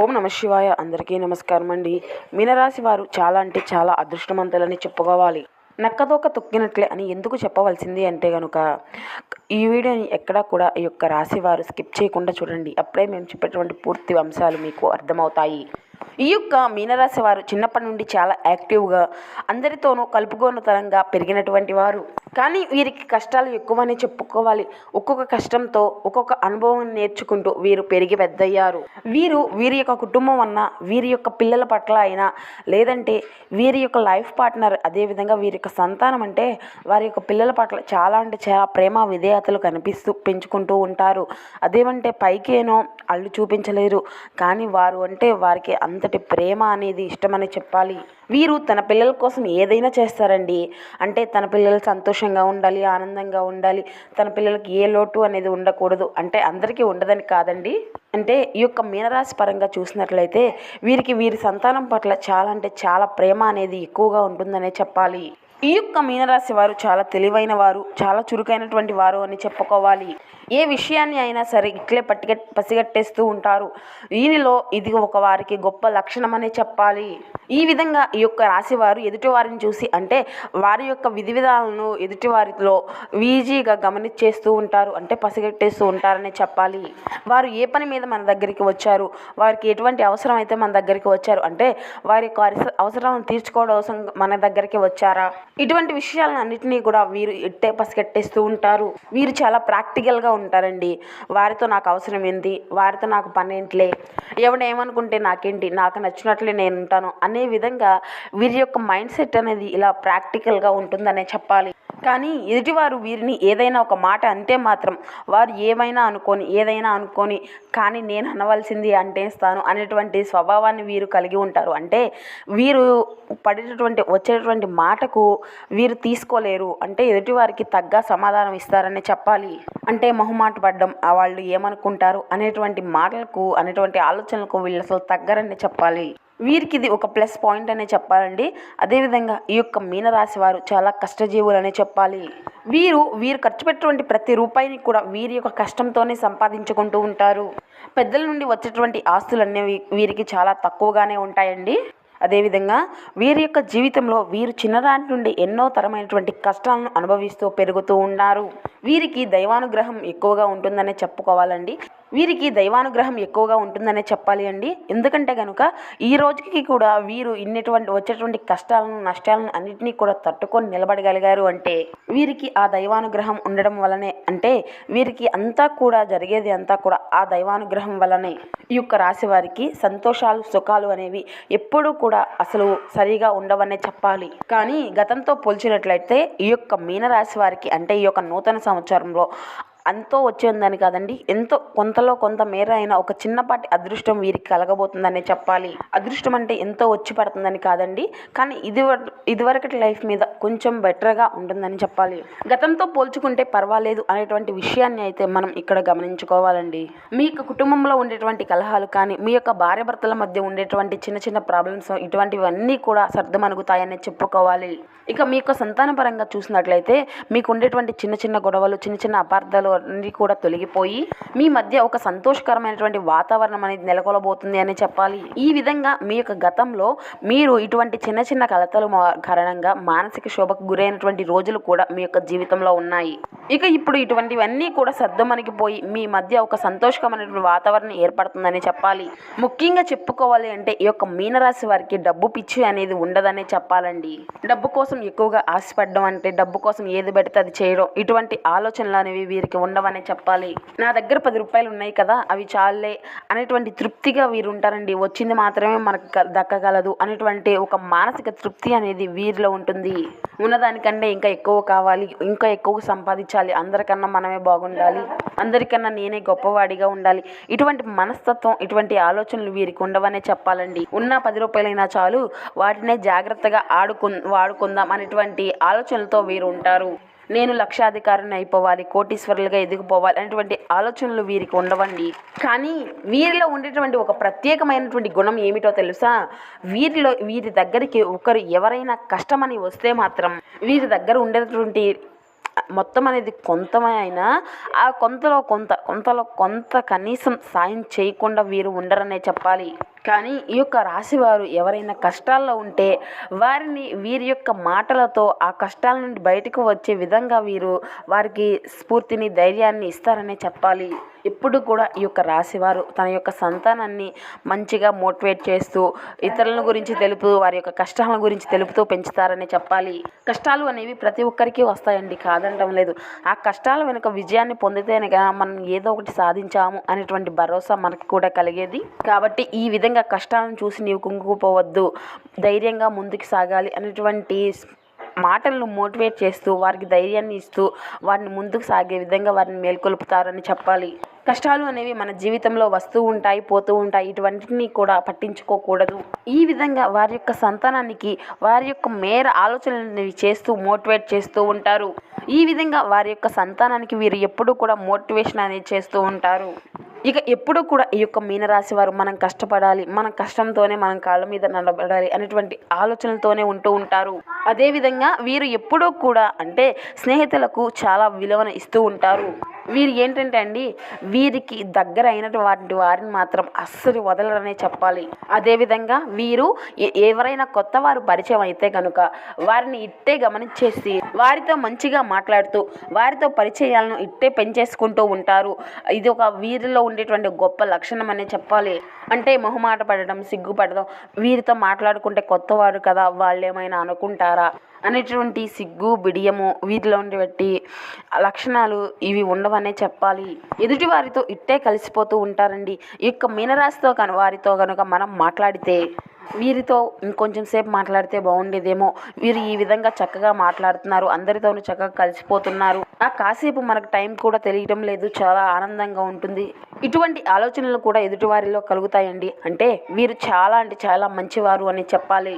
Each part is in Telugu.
ఓం నమ శివాయ. అందరికీ నమస్కారం అండి. మీనరాశి వారు చాలా అంటే చాలా అదృష్టవంతులని చెప్పుకోవాలి. నక్కదోక తొక్కినట్లే అని ఎందుకు చెప్పవలసింది అంటే కనుక ఈ వీడియోని ఎక్కడా కూడా ఈ యొక్క రాశి వారు స్కిప్ చేయకుండా చూడండి. అప్పుడే మేము చెప్పేటువంటి పూర్తి అంశాలు మీకు అర్థమవుతాయి. ఈ యొక్క మీనరాశి వారు చిన్నప్పటి నుండి చాలా యాక్టివ్గా అందరితోనూ కలుపుగోనుతనంగా పెరిగినటువంటి వారు. కానీ వీరికి కష్టాలు ఎక్కువనే చెప్పుకోవాలి. ఒక్కొక్క కష్టంతో ఒక్కొక్క అనుభవం నేర్చుకుంటూ వీరు పెరిగి పెద్దయ్యారు. వీరు వీరి యొక్క కుటుంబం అన్నా వీరి యొక్క పిల్లల పట్ల అయినా లేదంటే వీరి యొక్క లైఫ్ పార్ట్నర్ అదేవిధంగా వీరి యొక్క సంతానం అంటే వారి యొక్క పిల్లల పట్ల చాలా అంటే చాలా ప్రేమ విధేయతలు కనిపిస్తూ పెంచుకుంటూ ఉంటారు. అదేమంటే పైకేనో అళ్ళు చూపించలేరు. కానీ వారు అంటే వారికి అంతటి ప్రేమ అనేది ఇష్టమని చెప్పాలి. వీరు తన పిల్లల కోసం ఏదైనా చేస్తారండి. అంటే తన పిల్లలు సంతోషంగా ఉండాలి ఆనందంగా ఉండాలి. తన పిల్లలకి ఏ లోటు అనేది ఉండకూడదు. అంటే అందరికీ ఉండదని కాదండి. అంటే ఈ యొక్క మీనరాశి పరంగా చూసినట్లయితే వీరికి వీరి సంతానం పట్ల చాలా అంటే చాలా ప్రేమ అనేది ఎక్కువగా ఉంటుందనే చెప్పాలి. ఈ యొక్క మీనరాశి వారు చాలా తెలివైన వారు చాలా చురుకైనటువంటి వారు అని చెప్పుకోవాలి. ఏ విషయాన్ని అయినా సరే ఇట్లే పట్టిగ పసిగట్టేస్తూ ఉంటారు. దీనిలో ఇది ఒక వారికి గొప్ప లక్షణం అనే చెప్పాలి. ఈ విధంగా ఈ యొక్క రాశి వారు ఎదుటి వారిని చూసి అంటే వారి యొక్క విధి విధాలను ఎదుటి వారిలో ఈజీగా గమనించేస్తూ ఉంటారు అంటే పసిగట్టేస్తూ ఉంటారనే చెప్పాలి. వారు ఏ పని మీద మన దగ్గరికి వచ్చారు వారికి ఎటువంటి అవసరం అయితే మన దగ్గరికి వచ్చారు అంటే వారి యొక్క అవసరం అవసరాలను తీర్చుకోవడం మన దగ్గరికి వచ్చారా? ఇటువంటి విషయాలను అన్నిటినీ కూడా వీరు ఎట్టే పసిగట్టేస్తూ ఉంటారు. వీరు చాలా ప్రాక్టికల్గా ఉంటారండి. వారితో నాకు అవసరం ఏంటి వారితో నాకు పని ఏంటిలే? ఎవడు ఏమనుకుంటే నాకేంటి? నాకు నచ్చినట్లే నేను ఉంటాను అనే విధంగా వీరి యొక్క మైండ్ సెట్ అనేది ఇలా ప్రాక్టికల్గా ఉంటుందనే చెప్పాలి. కానీ ఎదుటివారు వీరిని ఏదైనా ఒక మాట అంటే మాత్రం వారు ఏమైనా అనుకొని ఏదైనా అనుకొని కానీ నేను అనవలసింది అంటేస్తాను అనేటువంటి స్వభావాన్ని వీరు కలిగి ఉంటారు. అంటే వీరు పడేటటువంటి వచ్చేటటువంటి మాటకు వీరు తీసుకోలేరు. అంటే ఎదుటివారికి తగ్గ సమాధానం ఇస్తారని చెప్పాలి. అంటే మొహమాట పడ్డం ఆ వాళ్ళు ఏమనుకుంటారు అనేటువంటి మాటలకు అనేటువంటి ఆలోచనలకు వీళ్ళు అసలు తగ్గరని చెప్పాలి. వీరికి ఇది ఒక ప్లస్ పాయింట్ అనే చెప్పాలండి. అదేవిధంగా ఈ యొక్క మీనరాశి వారు చాలా కష్టజీవులనే చెప్పాలి. వీరు వీరు ఖర్చు పెట్టినటువంటి ప్రతి రూపాయిని కూడా వీరి యొక్క కష్టంతోనే సంపాదించుకుంటూ ఉంటారు. పెద్దల నుండి వచ్చేటువంటి ఆస్తులు అనేవి వీరికి చాలా తక్కువగానే ఉంటాయండి. అదేవిధంగా వీరి యొక్క జీవితంలో వీరు చిన్ననాటి నుండి ఎన్నో తరమైనటువంటి కష్టాలను అనుభవిస్తూ పెరుగుతూ ఉన్నారు. వీరికి దైవానుగ్రహం ఎక్కువగా ఉంటుందనే చెప్పుకోవాలండి. వీరికి దైవానుగ్రహం ఎక్కువగా ఉంటుందనే చెప్పాలి అండి. ఎందుకంటే కనుక ఈ రోజుకి కూడా వీరు ఇన్నిటువంటి వచ్చేటువంటి కష్టాలను నష్టాలను అన్నింటినీ కూడా తట్టుకొని నిలబడగలిగారు అంటే వీరికి ఆ దైవానుగ్రహం ఉండడం వలనే అంటే వీరికి అంతా కూడా జరిగేది అంతా కూడా ఆ దైవానుగ్రహం వలనే. ఈ యొక్క రాశి వారికి సంతోషాలు సుఖాలు అనేవి ఎప్పుడూ కూడా అసలు సరిగా ఉండవనే చెప్పాలి. కానీ గతంతో పోల్చినట్లయితే ఈ యొక్క మీనరాశి వారికి అంటే ఈ యొక్క నూతన సంవత్సరంలో ఎంతో వచ్చేందని కాదండి. ఎంతో కొంతలో కొంత మేర అయినా ఒక చిన్నపాటి అదృష్టం వీరికి కలగబోతుందనే చెప్పాలి. అదృష్టం అంటే ఎంతో వచ్చి పడుతుందని కాదండి. కానీ ఇది ఇదివరకటి లైఫ్ మీద కొంచెం బెటర్గా ఉంటుందని చెప్పాలి. గతంతో పోల్చుకుంటే పర్వాలేదు అనేటువంటి విషయాన్ని అయితే మనం ఇక్కడ గమనించుకోవాలండి. మీ యొక్క కుటుంబంలో ఉండేటువంటి కలహాలు కానీ మీ యొక్క భార్యాభర్తల మధ్య ఉండేటువంటి చిన్న చిన్న ప్రాబ్లమ్స్ ఇటువంటివన్నీ కూడా సర్దమనుగుతాయని చెప్పుకోవాలి. ఇక మీ యొక్క సంతాన పరంగా చూసినట్లయితే మీకు ఉండేటువంటి చిన్న చిన్న గొడవలు చిన్న చిన్న అపార్థాలు అన్నీ కూడా తొలగిపోయి మీ మధ్య ఒక సంతోషకరమైనటువంటి వాతావరణం అనేది నెలకొలబోతుంది అని చెప్పాలి. ఈ విధంగా మీ యొక్క గతంలో మీరు ఇటువంటి చిన్న చిన్న కలతలు మా- కారణంగా మానసిక శోభకు గురైనటువంటి రోజులు కూడా మీ యొక్క జీవితంలో ఉన్నాయి. ఇక ఇప్పుడు ఇటువంటివన్నీ కూడా సర్దుమణికిపోయి మీ మధ్య ఒక సంతోషకరమైనటువంటి వాతావరణం ఏర్పడుతుందని చెప్పాలి. ముఖ్యంగా చెప్పుకోవాలి అంటే ఈ యొక్క మీనరాశి వారికి డబ్బు పిచ్చి అనేది ఉండదనే చెప్పాలండి. డబ్బు కోసం ఎక్కువగా ఆశపడడం అంటే డబ్బు కోసం ఏది పెడితే అది చేయడం ఇటువంటి ఆలోచనలు అనేవి వీరికి ఉండవనే చెప్పాలి. నా దగ్గర పది రూపాయలు ఉన్నాయి కదా అవి చాలే అనేటువంటి తృప్తిగా వీరు ఉంటారండి వచ్చింది మాత్రమే మనకు దక్కగలదు అనేటువంటి ఒక మానసిక తృప్తి అనేది వీరిలో ఉంటుంది. ఉన్నదానికంటే ఇంకా ఎక్కువ కావాలి ఇంకా ఎక్కువ సంపాదించాలి. అందరికన్నా మనమే బాగుండాలి. అందరికన్నా నేనే గొప్పవాడిగా ఉండాలి. ఇటువంటి మనస్తత్వం ఇటువంటి ఆలోచనలు వీరికి ఉండవనే చెప్పాలండి. ఉన్న పది రూపాయలైనా చాలు వాటినే జాగ్రత్తగా ఆడుకు వాడుకుందాం అనేటువంటి ఆలోచనలతో వీరు ఉంటారు నేను లక్షాధికారిని అయిపోవాలి కోటీశ్వరులుగా ఎదిగిపోవాలి అనేటువంటి ఆలోచనలు వీరికి ఉండవండి. కానీ వీరిలో ఉండేటువంటి ఒక ప్రత్యేకమైనటువంటి గుణం ఏమిటో తెలుసా? వీరిలో వీరి దగ్గరికి ఒకరు ఎవరైనా కష్టమని వస్తే మాత్రం వీరి దగ్గర ఉండేటువంటి మొత్తం అనేది కొంతమే అయినా ఆ కొంతలో కొంత కొంతలో కొంత కనీసం సాయం చేయకుండా వీరు ఉండరనే చెప్పాలి. కానీ ఈ యొక్క రాశివారు ఎవరైనా కష్టాల్లో ఉంటే వారిని వీరి యొక్క మాటలతో ఆ కష్టాల నుండి బయటకు వచ్చే విధంగా వీరు వారికి స్ఫూర్తిని ధైర్యాన్ని ఇస్తారనే చెప్పాలి. ఎప్పుడు కూడా ఈ యొక్క రాశివారు తన యొక్క సంతానాన్ని మంచిగా మోటివేట్ చేస్తూ ఇతరుల గురించి తెలుపుతూ వారి యొక్క కష్టాల గురించి తెలుపుతూ పెంచుతారని చెప్పాలి. కష్టాలు అనేవి ప్రతి ఒక్కరికి వస్తాయండి కాదనడం లేదు. ఆ కష్టాల వెనుక విజయాన్ని పొందితేనే మనం ఏదో ఒకటి సాధించాము అనేటువంటి భరోసా మనకు కూడా కలిగేది. కాబట్టి ఈ విధంగా కష్టాలను చూసి నీవు కుంగుకుపోవద్దు ధైర్యంగా ముందుకు సాగాలి అనేటువంటి మాటలను మోటివేట్ చేస్తూ వారికి ధైర్యాన్ని ఇస్తూ వారిని ముందుకు సాగే విధంగా వారిని మేల్కొల్పుతారని చెప్పాలి. కష్టాలు అనేవి మన జీవితంలో వస్తూ ఉంటాయి పోతూ ఉంటాయి. ఇటువంటిని కూడా పట్టించుకోకూడదు. ఈ విధంగా వారి యొక్క సంతానానికి వారి యొక్క మేర ఆలోచనలు చేస్తూ మోటివేట్ చేస్తూ ఉంటారు. ఈ విధంగా వారి యొక్క సంతానానికి వీరు ఎప్పుడూ కూడా మోటివేషన్ అనేది చేస్తూ ఉంటారు. ఇక ఎప్పుడూ కూడా ఈ యొక్క మీనరాశి వారు మనం కష్టపడాలి మన కష్టంతోనే మనం కాళ్ళ మీద నిలబడాలి అనేటువంటి ఆలోచనలతోనే ఉంటూ ఉంటారు. అదేవిధంగా వీరు ఎప్పుడూ కూడా అంటే స్నేహితులకు చాలా విలువను ఇస్తూ ఉంటారు. వీరు ఏంటంటే అండి వీరికి దగ్గర అయినటువంటి వారిని మాత్రం అస్సలు వదలరనే చెప్పాలి. అదేవిధంగా వీరు ఎ- ఎవరైనా కొత్త వారు పరిచయం అయితే కనుక వారిని ఇట్టే గమనించేసి వారితో మంచిగా మాట్లాడుతూ వారితో పరిచయాలను ఇట్టే పెంచేసుకుంటూ ఉంటారు. ఇది ఒక వీరిలో ఉండేటువంటి గొప్ప లక్షణం అనే చెప్పాలి. అంటే మొహమాట పడడం సిగ్గుపడడం వీరితో మాట్లాడుకుంటే కొత్తవారు కదా వాళ్ళు ఏమైనా అనుకుంటారా? అనేటువంటి సిగ్గు బిడియము వీటిలో ఉండేటువంటి లక్షణాలు ఇవి ఉండవనే చెప్పాలి. ఎదుటి వారితో ఇట్టే కలిసిపోతూ ఉంటారండి. ఈ యొక్క మీనరాశితో కను వారితో కనుక మనం మాట్లాడితే వీరితో ఇంకొంచెం సేపు మాట్లాడితే బాగుండేదేమో. వీరు ఈ విధంగా చక్కగా మాట్లాడుతున్నారు. అందరితోనూ చక్కగా కలిసిపోతున్నారు. ఆ కాసేపు మనకు టైం కూడా తెలియటం లేదు. చాలా ఆనందంగా ఉంటుంది. ఇటువంటి ఆలోచనలు కూడా ఎదుటివారిలో కలుగుతాయండి. అంటే వీరు చాలా అంటే చాలా మంచివారు అని చెప్పాలి.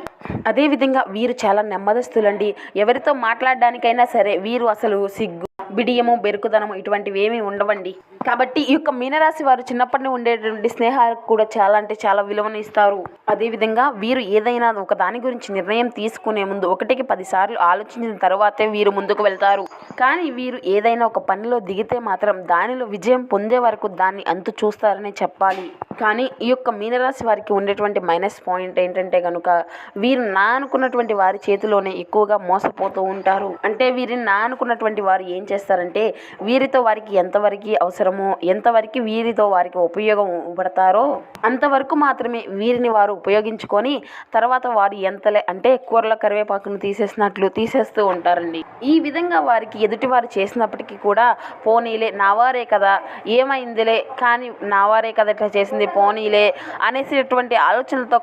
అదేవిధంగా వీరు చాలా నెమ్మదస్తులండి. ఎవరితో మాట్లాడడానికైనా సరే వీరు అసలు సిగ్గు బిడియము బెరుకుదనము ఇటువంటివి ఏమీ ఉండవండి. కాబట్టి ఈ యొక్క మీనరాశి వారు చిన్నప్పటి నుండి ఉండేటువంటి స్నేహాలకు కూడా చాలా అంటే చాలా విలువను ఇస్తారు. అదేవిధంగా వీరు ఏదైనా ఒక దాని గురించి నిర్ణయం తీసుకునే ముందు ఒకటికి పదిసార్లు ఆలోచించిన తర్వాతే వీరు ముందుకు వెళ్తారు. కానీ వీరు ఏదైనా ఒక పనిలో దిగితే మాత్రం దానిలో విజయం పొందే వరకు దాన్ని అంతు చూస్తారనే చెప్పాలి. కానీ ఈ యొక్క మీనరాశి వారికి ఉండేటువంటి మైనస్ పాయింట్ ఏంటంటే కనుక వీరు నా అనుకున్నటువంటి వారి చేతిలోనే ఎక్కువగా మోసపోతూ ఉంటారు. అంటే వీరిని నా అనుకున్నటువంటి వారు ఏం చేస్తారంటే వీరితో వారికి ఎంతవరకు అవసరమో ఎంతవరకు వీరితో వారికి ఉపయోగం పడతారో అంతవరకు మాత్రమే వీరిని వారు ఉపయోగించుకొని తర్వాత వారు ఎంతలే అంటే కూరల కరివేపాకును తీసేసినట్లు తీసేస్తూ ఉంటారండి. ఈ విధంగా వారికి ఎదుటి వారు చేసినప్పటికీ కూడా పోనీలే నావారే కదా ఏమైందిలే కానీ నావారే కదా ఇట్లా చేసింది పోనీలే అనేసినటువంటి ఆలోచనలతో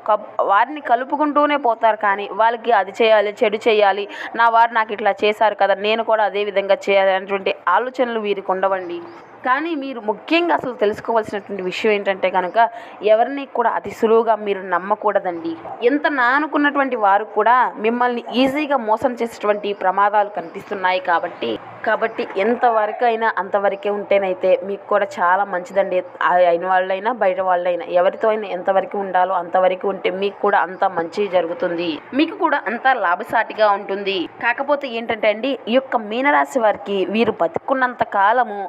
వారిని కలుపుకుంటూనే పోతారు కానీ వాళ్ళకి అది చేయాలి చెడు చేయాలి నా వారు నాకు ఇట్లా చేశారు కదా నేను కూడా అదే విధంగా చేయాలి అనేటువంటి ఆలోచనలు వీరికి ఉండవండి. కానీ మీరు ముఖ్యంగా అసలు తెలుసుకోవాల్సినటువంటి విషయం ఏంటంటే కనుక ఎవరిని కూడా అతి సులువుగా మీరు నమ్మకూడదండి. ఎంత నానుకున్నటువంటి వారు కూడా మిమ్మల్ని ఈజీగా మోసం చేసేటువంటి ప్రమాదాలు కనిపిస్తున్నాయి కాబట్టి కాబట్టి ఎంతవరకు అయినా అంతవరకే ఉంటేనైతే మీకు కూడా చాలా మంచిదండి. అయిన వాళ్ళైనా బయట వాళ్ళైనా ఎవరితో అయినా ఎంతవరకు ఉండాలో అంతవరకు ఉంటే మీకు కూడా అంత మంచి జరుగుతుంది. మీకు కూడా అంత లాభసాటిగా ఉంటుంది. కాకపోతే ఏంటంటే అండి ఈ యొక్క మీనరాశి వారికి వీరు బతుకున్నంత కాలము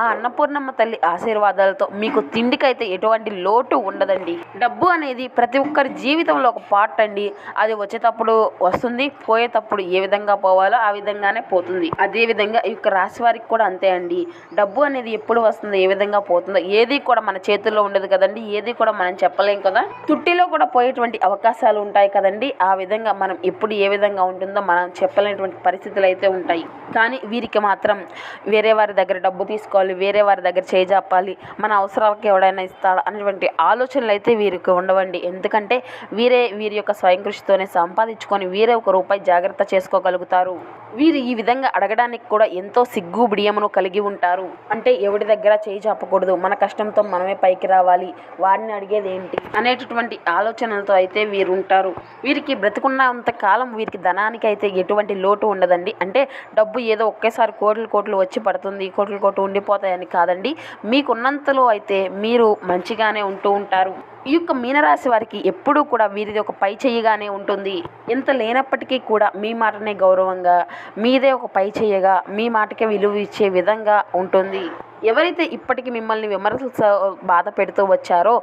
ఆ అన్నపూర్ణమ్మ తల్లి ఆశీర్వాదాలతో మీకు తిండికైతే ఎటువంటి లోటు ఉండదండి. డబ్బు అనేది ప్రతి ఒక్కరి జీవితంలో ఒక పార్ట్ అండి. అది వచ్చేటప్పుడు వస్తుంది పోయేటప్పుడు ఏ విధంగా పోవాలో ఆ విధంగానే పోతుంది. అదే విధంగా యొక్క రాశి వారికి కూడా అంతే అండి. డబ్బు అనేది ఎప్పుడు వస్తుందో ఏ విధంగా పోతుందో ఏది కూడా మన చేతుల్లో ఉండదు కదండి ఏది కూడా మనం చెప్పలేం కదా. తుట్టిలో కూడా పోయేటువంటి అవకాశాలు ఉంటాయి కదండి. ఆ విధంగా మనం ఎప్పుడు ఏ విధంగా ఉంటుందో మనం చెప్పలేనటువంటి పరిస్థితులు అయితే ఉంటాయి. కానీ వీరికి మాత్రం వేరే వారి దగ్గర డబ్బు తీసుకోవాలి వేరే వారి దగ్గర చేజాపాలి మన అవసరాలకు ఎవడైనా ఇస్తాడా అనేటువంటి ఆలోచనలు అయితే వీరికి ఉండవండి. ఎందుకంటే వీరే వీరి యొక్క స్వయం కృషితోనే సంపాదించుకొని వీరే ఒక రూపాయి జాగ్రత్త చేసుకోగలుగుతారు. వీరు ఈ విధంగా అడగడానికి కూడా ఎంతో సిగ్గు బిడియమును కలిగి ఉంటారు. అంటే ఎవడి దగ్గర చేయి చాపకూడదు. మన కష్టంతో మనమే పైకి రావాలి. వాడిని అడిగేది ఏంటి? అనేటటువంటి ఆలోచనలతో అయితే వీరు ఉంటారు వీరికి బ్రతుకున్నంత కాలం వీరికి ధనానికి అయితే ఎటువంటి లోటు ఉండదండి. అంటే డబ్బు ఏదో ఒకేసారి కోట్లు కోట్లు వచ్చి పడుతుంది. కోట్లు కోట్లు ఉండిపోతాయని కాదండి. మీకున్నంతలో అయితే మీరు మంచిగానే ఉంటూ ఉంటారు. ఈ యొక్క మీనరాశి వారికి ఎప్పుడూ కూడా వీరిది ఒక పై చెయ్యిగానే ఉంటుంది. ఎంత లేనప్పటికీ కూడా మీ మాటనే గౌరవంగా మీదే ఒక పై చెయ్యగా మీ మాటకే విలువ ఇచ్చే విధంగా ఉంటుంది. ఎవరైతే ఇప్పటికీ మిమ్మల్ని విమర్శలు బాధ పెడుతూ వచ్చారో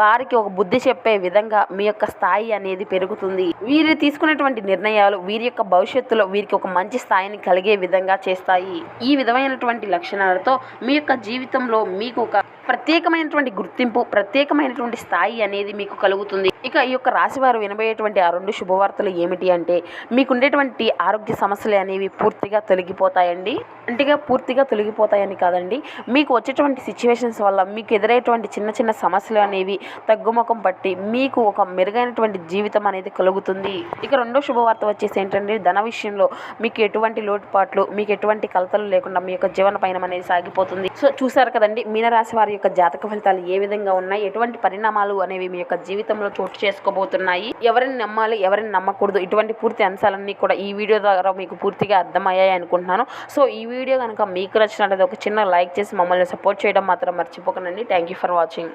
వారికి ఒక బుద్ధి చెప్పే విధంగా మీ యొక్క స్థాయి అనేది పెరుగుతుంది. వీరు తీసుకునేటువంటి నిర్ణయాలు వీరి యొక్క భవిష్యత్తులో వీరికి ఒక మంచి స్థాయిని కలిగే విధంగా చేస్తాయి. ఈ విధమైనటువంటి లక్షణాలతో మీ యొక్క జీవితంలో మీకు ఒక ప్రత్యేకమైనటువంటి గుర్తింపు ప్రత్యేకమైనటువంటి స్థాయి అనేది మీకు కలుగుతుంది. ఇక ఈ యొక్క రాశి వారు వినబోయేటువంటి ఆ రెండు శుభవార్తలు ఏమిటి అంటే మీకు ఉండేటువంటి ఆరోగ్య సమస్యలు అనేవి పూర్తిగా తొలగిపోతాయండి. అంటేగా పూర్తిగా తొలగిపోతాయని కాదండి. మీకు వచ్చేటువంటి సిచ్యువేషన్స్ వల్ల మీకు ఎదురయ్యేటువంటి చిన్న చిన్న సమస్యలు అనేవి తగ్గుముఖం పట్టి మీకు ఒక మెరుగైనటువంటి జీవితం అనేది కలుగుతుంది. ఇక రెండో శుభవార్త వచ్చేసి ఏంటంటే ధన విషయంలో మీకు ఎటువంటి లోటుపాట్లు మీకు ఎటువంటి కలతలు లేకుండా మీ యొక్క జీవన పయనం అనేది సాగిపోతుంది. సో చూసారు కదండి మీనరాశి వారి యొక్క జాతక ఫలితాలు ఏ విధంగా ఉన్నాయి ఎటువంటి పరిణామాలు అనేవి మీ యొక్క జీవితంలో చోటు చేసుకోబోతున్నాయి ఎవరిని నమ్మాలి ఎవరిని నమ్మకూడదు ఇటువంటి పూర్తి అంశాలన్నీ కూడా ఈ వీడియో ద్వారా మీకు పూర్తిగా అర్థమయ్యాయి అనుకుంటున్నాను సో ఈ వీడియో కనుక మీకు నచ్చినట్లయితే ఒక చిన్న లైక్ చేసి మమ్మల్ని సపోర్ట్ చేయడం మాత్రం మర్చిపోకండి. Thank you for watching